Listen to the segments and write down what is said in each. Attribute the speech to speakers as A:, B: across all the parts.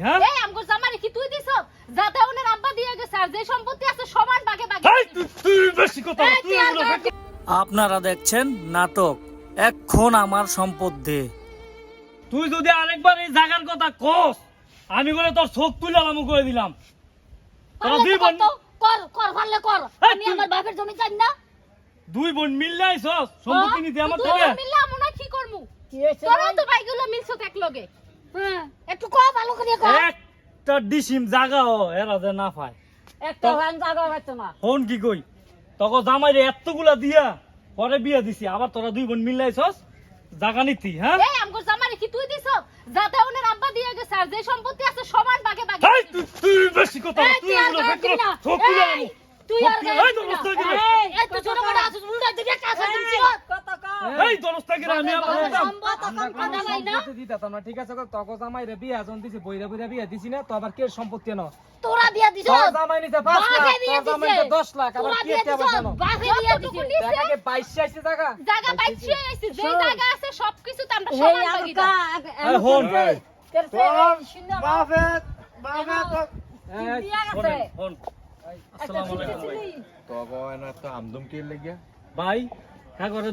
A: হ্যাঁ?
B: এই আমগো জামাই কি তুই দিছ? যাতে ওনের আব্বা দিয়ে গেছে আর যে সম্পত্তি আছে সমান ভাগে ভাগে
A: তুই তুই বেশি কথা তুই
B: তুই
A: এগুলো
B: আর-
A: বেশি-
C: আপনারা দেখছেন নাটক এখন আমার সম্পদ দে
A: তুই যদি আরেকবার এই জায়গার কথা কস আমি বলে তোর চোখ তুলে আলামু করে দিলাম। তোরা দুই বোন
B: কর কর কর। আমি আমার বাপের জমি চাই না।
A: দুই বোন মিললে আইছস সম্পত্তি? নিতে আমার থেকে
B: মিললে আমরা কি করমু? তোরা তো ভাইগুলো মিলছো এক লগে হ্যাঁ একটু ক ভালো করে ক
A: একটা ডিসিম জাগা ও এরা যে না পায়।
B: একটা ভান জায়গা হইতো না।
A: হন কি কই? তখন জামাই রে এতগুলা দিয়া পরে বিয়া দিছি আবার তোরা দুই বোন মিললে আইছস জাগা নিতি হ্যাঁ?
B: এই আমগো জামাই কি তুই দিছ যাতে ওনের আব্বা দিয়ে গেছে আর যে সম্পত্তি আছে সমান ভাগে ভাগে
A: এই, তুই তুই বেশি কথা তুই
B: তুই
A: এগুলো
B: এই,
A: আলামু।
B: তুই আর
A: এই। দরস্তা
B: এই, এই তো ছোট বড় আছিস, উল্টা দিকে কাছে দিচ্ছি।
A: এই দরস্তা আমি আবার
B: বাপের
A: বলতাম।
B: সম্পদ তখন কথা নাই না।
D: দিতাম না ঠিক আছে? তখন জামাই রে বিয়া যখন দিছি বইরা বইরা বিয়া দিছি না তো আবার কে সম্পত্তি ন
B: তোরা দিয়া দিছ।
D: জামাই নিতে পাঁচ লাখ তোর জামাই নিতে দশ লাখ আবার কে কে বসানো
B: বাপে বিয়ে দিছে।
D: দেখা কে বাইশ চাইছে জায়গা
B: জায়গা পাইছি আইছি, যে জায়গা আছে সবকিছু তো আমরা সমান ভাগে
A: এই, হন।
D: এই,
A: শোনেন, হন। আসসালামু আলাইকুম। ভাই।
E: তখন তো আমদম কে লেগে
A: ভাই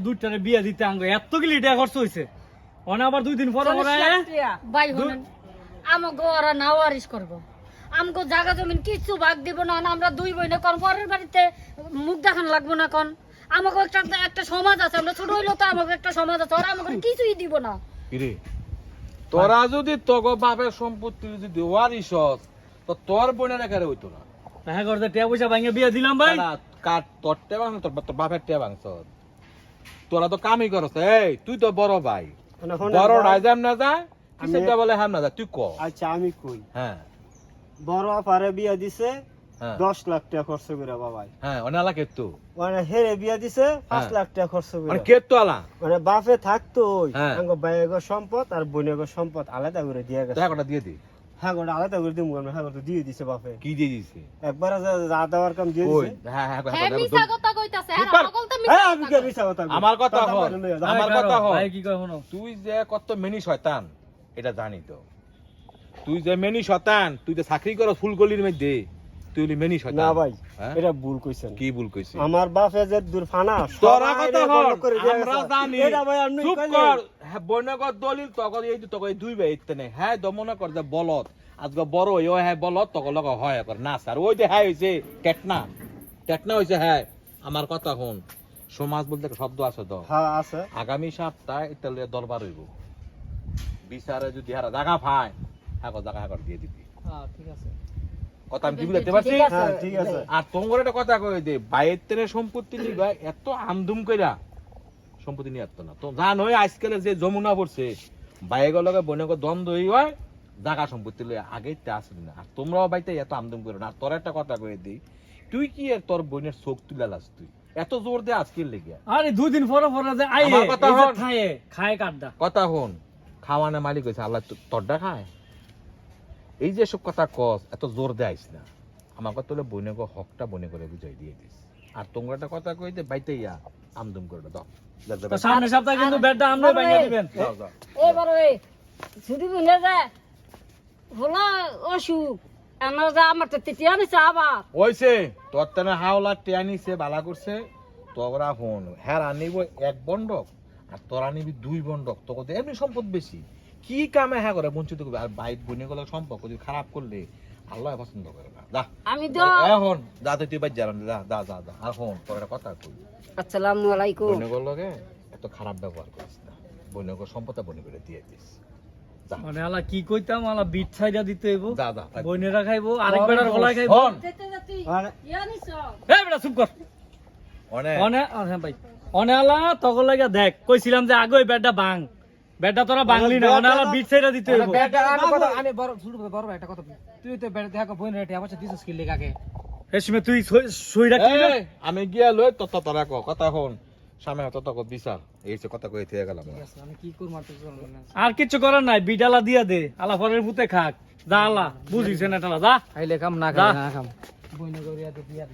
A: দুইটারে বিয়া দিতে আঙ্গ। এত গিলি টাকা খরচ হইছে। অনে আবার দুই দিন পরে পরে
F: ভাই শুনেন আমাকে ওরা নাওয়ারিস করব। আমাকে জায়গা জমিন কিছু ভাগ দিব না না আমরা দুই বইনে কোন পরের বাড়িতে মুখ দেখান লাগবো না কোন। আমাকে একটা একটা সমাজ আছে আমরা ছোট হইলেও তো আমাকে একটা সমাজ আছে ওরা আমাকে কিছুই দিব না।
E: তোরা যদি তগ বাপের সম্পত্তি যদি ওয়ারিস তো তোর বোনের একারে হইতো না।
A: হ্যাঁ করে টিয়া পয়সা ভাঙে বিয়া দিলাম ভাই।
E: না, কার তোর টেবা তোর তোর বাপের টেবা তোরা তো কামই করছ। এই তুই তো বড় ভাই। বড় রাইজাম না যা কিসেরটা বলে হাম না যা তুই ক।
G: আচ্ছা আমি কই?
E: হ্যাঁ।
G: বড় আপারে বিয়া দিছে
E: হ্যাঁ।
G: দশ লাখ টাকা খরচ করে বাবাই
E: হ্যাঁ অনালা
G: মানে হেরে বিয়া দিছে পাঁচ
E: হ্যাঁ।
G: লাখ টাকা খরচ করে।
E: মানে কে আলা
G: মানে বাপে থাকতো ওই।
E: হ্যাঁ।
G: সম্পদ আর বোনেগো সম্পদ আলাদা করে দিয়ে গেছে।
E: দেখা কটা দিয়ে দি।
G: হ্যাঁ গোটা আলাদা করে আমরা হ্যাঁ দিয়ে দিছে বাপে।
E: কি দিয়ে দিছে?
G: একবার যা দেওয়ার কাম দিয়ে দিছে।
E: হ্যাঁ হ্যাঁ
B: হ্যাঁ, মিছা কথা কইতাছে, হ্যাঁ, তো
G: হ্যাঁ
B: মিছা
G: আমি কে মিছা কথা
E: আমার কথা
G: দাদা
E: হল
G: বাইরে লইয়া যাও।
E: আমার কথা হল।
A: ভাই কি কয় শোনো?
E: তুই যে কত মেনি শয়তান এটা জানি তো। তুই যে মেনি শয়তান তুই যে চাকরি করো ফুলগলির মধ্যে তুই হলি মেনি শয়তান।
G: না ভাই
E: হ্যাঁ?
G: এটা ভুল কইছেন।
E: কি ভুল কইছি?
G: আমার বাপে যে দূর ফানা
E: তোরা কথা হল আমরা জানি। চুপ কর। হ্যাঁ বৈনগর দলিল তখন এই দুই ভাই নেই। হ্যাঁ দমন কর যে বলত আজকে বড় হই হ্যাঁ বলত লগ হয় কর। না স্যার ওই যে হ্যাঁ হইছে টেকনা টেকনা হইছে হ্যাঁ আমার কথা হন সমাজ বলতে শব্দ আছে তো।
G: হ্যাঁ আছে।
E: আগামী সপ্তাহে লইয়া দরবার হইব। বিচারে যদি হারা জায়গা পায় হ্যাঁ গো, জায়গা হ্যাঁ দিয়ে দিবি।
D: ঠিক আছে।
E: কথা আমি দিবি পাচ্ছি
G: হ্যাঁ ঠিক আছে।
E: আর তোমার একটা কথা কই দে বাইরের তেনে সম্পত্তি নিবা এত আমদুম কইরা। সম্পত্তি নিয়ে এত না। তো জান ওই আজকালে যে যমুনা পড়ছে বাইরের লগে বনেকে দ্বন্দ্ব হয় জায়গা সম্পত্তি লই আগে তে আসলি না। আর তোমরাও বাইতে এত আমদুম করো না। আর তোর একটা কথা কই দিই তুই কি এর তোর বোনের চোখ তুলে লাস তুই? এত জোর দে আজকের লেগে।
A: আরে দুই দিন পরে পরে যে
E: আমার কথা হন।
A: খায়ে খায় কাটদা।
E: কথা হন খাওয়ানে মালিক হয়েছে আল্লাহ তো- তোরটা খায়। এই যে সব কথা কস এত জোর দেয়াইস না। আমার কথা হলে বনে গো হকটা বনে করে বুঝাই দিয়ে দিস। আর তোমরা একটা কথা কই দে বাইতে ইয়া আমদম করে দাও। যা,
A: সপ্তাহে কিন্তু ভাঙে দিবেন।
E: যাও, যাও।
F: এবার ওই যদি বুঝলে যে হলো অসুখ আমার যা আমার তো তৃতীয় নিছে আবার।
E: ওইছে তোর তেনে হাওলা টিয়া নিছে বালা করছে তোরা হন। হ্যাঁ আনিব এক বন্ডক আর তোরা নিবি দুই বন্ডক তোকে এমনি সম্পদ বেশি। কি কামে হ্যাঁ করে বঞ্চিত করবে? আর বাইক বনে গেলে সম্পর্ক যদি খারাপ করলে আল্লাহ পছন্দ করে না। যা।
F: আমি তো
E: এখন যা তুই যা যা আর হন তোর কথা কই?
F: আসসালামু আলাইকুম।
E: বৈনগর লগে এত খারাপ ব্যবহার করিস না। বৈনগর দিয়ে দিস।
A: মানে আলা কি কইতাম? আলা বিট ছাইডা দিতে হইব।
E: যা যা থাক।
A: বইনেরা খাইবো আরেক বেড়ার গলায় খাইবো।
E: হন
F: যেতে যেতে
G: মানে
F: ইয়া নিছ।
A: এই বেটা চুপ কর।
E: অনেক।
A: অনে হ্যাঁ ভাই। অনে আলা লাগে দেখ। কইছিলাম যে আগে বেডটা ভাঙ বেডটা তোরা ভাঙলি না অনে আলা বিট ছাইডা দিতে হইব।
D: বেটা আমি কথা আমি বড় শুরু বড় একটা কথা তুই তো বেটা দেখা বই রেটে আমার দিছিস কি লেগে আগে
A: এসমে তুই সই- সই রাখলি না
E: এই, আমি গিয়া লই তত তোরা ক কথা হন সামনে তত কত বিচার। এই যে কথা কই থেকে গেলাম।
D: আমি কি করব
A: আর কিছু করার নাই বিডালা দিয়া দে আলা পরের পুতে খাক। যা আলা বুঝিস না টালা যা।
D: খাইলে কাম না। খাই না খাম। বই না করিয়া তো বিয়া